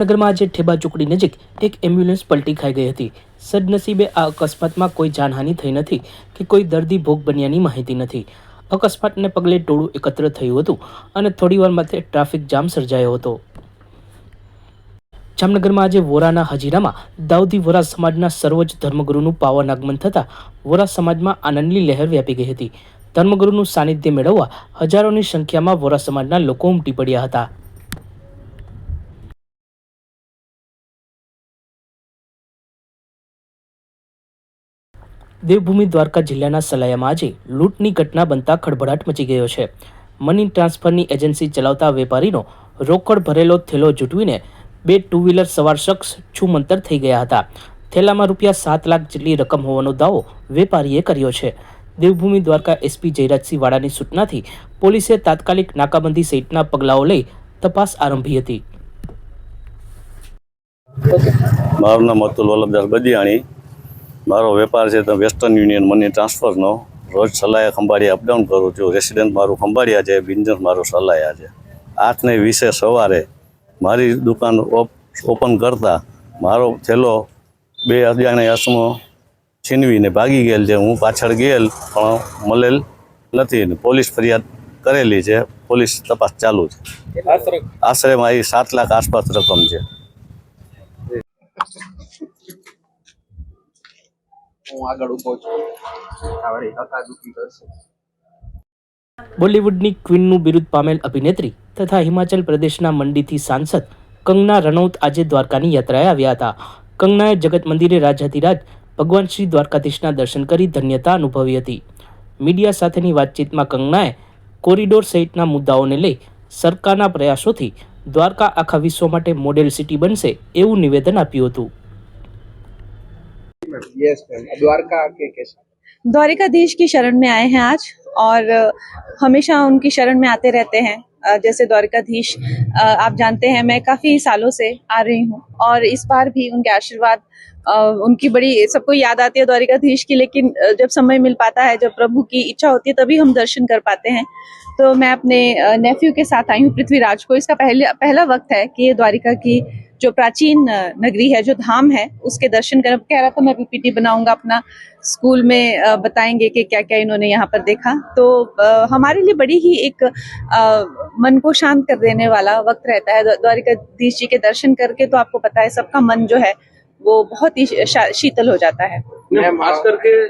નગરમાં આજે ઠેબા ચોકડી નજીક એક એમ્બ્યુલન્સ પલટી ખાઈ ગઈ હતી. સદનસીબે આ અકસ્માતમાં કોઈ જાનહાનિ થઈ નથી કે કોઈ દર્દી ભોગ બન્યાની માહિતી નથી. અકસ્માતને પગલે ટોળું એકત્ર થયું હતું અને થોડીવાર માટે ટ્રાફિક જામ સર્જાયો હતો. જામનગરમાં આજે વોરાના હજીરામાં દાઉદી વોરા સમાજના સર્વોચ્ચ ધર્મગુરુનું પાવન આગમન થતાં વોરા સમાજમાં આનંદની લહેર વ્યાપી ગઈ હતી. ધર્મગુરુનું સાનિધ્ય મેળવવા હજારોની સંખ્યામાં વોરા સમાજના લોકો ઉમટી પડ્યા હતા. દેવભૂમિ દ્વારકા જિલ્લાના સલાયામાં આજે લૂંટની ઘટના બનતા ખળભળાટ મચી ગયો છે. મની ટ્રાન્સફરની એજન્સી ચલાવતા વેપારીનો રોકડ ભરેલો થેલો જૂટવીને બે ટુ વ્હીલર સવાર શખ્સ છૂમંતર થઈ ગયા હતા. થેલામાં રૂપિયા સાત લાખ જેટલી રકમ હોવાનો દાવો વેપારીએ કર્યો છે. દેવભૂમિ દ્વારકા એસપી જયરાજસિંહ વાડાની સૂચનાથી પોલીસે તાત્કાલિક નાકાબંધી સહિતના પગલાઓ લઈ તપાસ આરંભી હતી. મારું નામ અતુલ વલ્લભદાસ બદિયાણી. મારો વેપાર છે તો વેસ્ટર્ન યુનિયન મની ટ્રાન્સફરનો રોજ સલાહે ખંભાળિયા અપડાઉન કરું છું. રેસિડેન્ટ મારું ખંભાળિયા છે બિઝનેસ મારું સલાયા છે. આઠને વીસે સવારે મારી દુકાન ઓપ- ઓપન કરતાં મારો થેલો બે અજાણે અસમો છીનવીને ભાગી ગયેલ છે. હું પાછળ ગયેલ, પણ મળેલ નથી. ને પોલીસ ફરિયાદ કરેલી છે. પોલીસ તપાસ ચાલુ છે. આશરે મારી સાત લાખ આસપાસ રકમ છે. હું આગળ ઊભો છું. આ વળી હકાદુકી કરશે. બોલિવૂડની ક્વીનનું બિરુદ પામેલ અભિનેત્રી તથા હિમાચલ પ્રદેશના મંડીથી સાંસદ કંગના રનૌત આજે દ્વારકાની યાત્રાએ આવ્યા હતા. કંગનાએ જગત મંદિરે રાજાધિરાજ ભગવાન શ્રી દ્વારકાધીશના દર્શન કરી ધન્યતા અનુભવી હતી. મીડિયા સાથેની વાતચીતમાં કંગનાએ કોરિડોર સહિતના મુદ્દાઓને લઈ સરકારના પ્રયાસોથી દ્વારકા આખા વિશ્વ માટે મોડેલ સિટી બનશે એવું નિવેદન આપ્યું હતું. यस द्वारका के कैसे? द्वारिकाधीश की शरण में आए हैं आज और हमेशा उनकी शरण में आते रहते हैं। जैसे द्वारिकाधीश आप जानते हैं, मैं काफ़ी सालों से आ रही हूँ और इस बार भी उनके आशीर्वाद उनकी बड़ी, सबको याद आती है द्वारिकाधीश की, लेकिन जब समय मिल पाता है, जब प्रभु की इच्छा होती है, तभी हम दर्शन कर पाते हैं। तो मैं अपने नेफ्यू के साथ आई हूँ, पृथ्वीराज को। इसका पहले, पहला वक्त है कि ये द्वारिका की जो प्राचीन नगरी है, जो धाम है, उसके दर्शन कर कह रहा था मैं पीपीटी बनाऊँगा, अपना स्कूल में बताएँगे कि क्या क्या इन्होंने यहाँ पर देखा। तो हमारे लिए बड़ी ही एक मन को शांत कर देने वाला वक्त रहता है। द्वा- द्वारिकाधीश जी के दर्शन करके तो आपको पता है, सबका मन जो है, वो बहुत ही शीतल हो जाता है। खास करके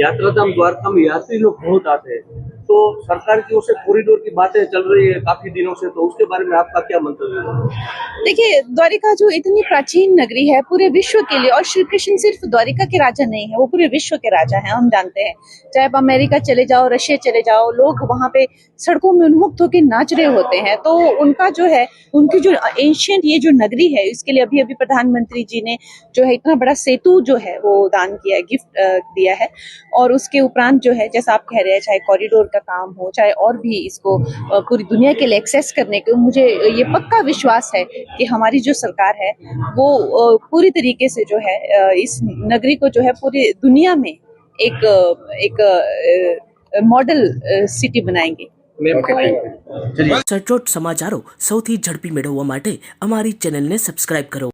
यात्रा धाम, द्वारका में यात्री लोग बहुत आते हैं। तो सरकार की ओर से कॉरिडोर की बातें चल रही है काफ़ी दिनों से तो उसके बारे में आपका क्या मंतव्य है? देखिए, द्वारिका जो इतनी प्राचीन नगरी है पूरे विश्व के लिए, और श्री कृष्ण सिर्फ़ द्वारिका के राजा नहीं है, वो पूरे विश्व के राजा हैं, हम जानते हैं। चाहे आप अमेरिका चले जाओ, रशिया चले जाओ, लोग वहाँ पे सड़कों में उन्मुक्त होकर नाच रहे होते हैं तो उनका जो है, उनकी जो एंशियंट ये जो नगरी है, इसके लिए अभी अभी प्रधानमंत्री जी ने जो है, इतना बड़ा सेतु जो है, वो दान किया है गिफ्ट दिया है, और उसके उपरांत जो है, जैसा आप कह रहे हैं, चाहे कॉरिडोर का काम हो, चाहे और भी इसको पूरी दुनिया के लिए एक्सेस करने के मुझे ये पक्का विश्वास है कि हमारी जो सरकार है वो अ, पूरी तरीके से जो है अ, इस नगरी को जो है पूरी दुनिया में एक अ, एक अ, मॉडल अ, सिटी बनाएंगे मैम थैंक यू સચોટ સમાચારો સૌથી ઝડપી મેળવવા માટે અમારી ચેનલને સબસ્ક્રાઇબ કરો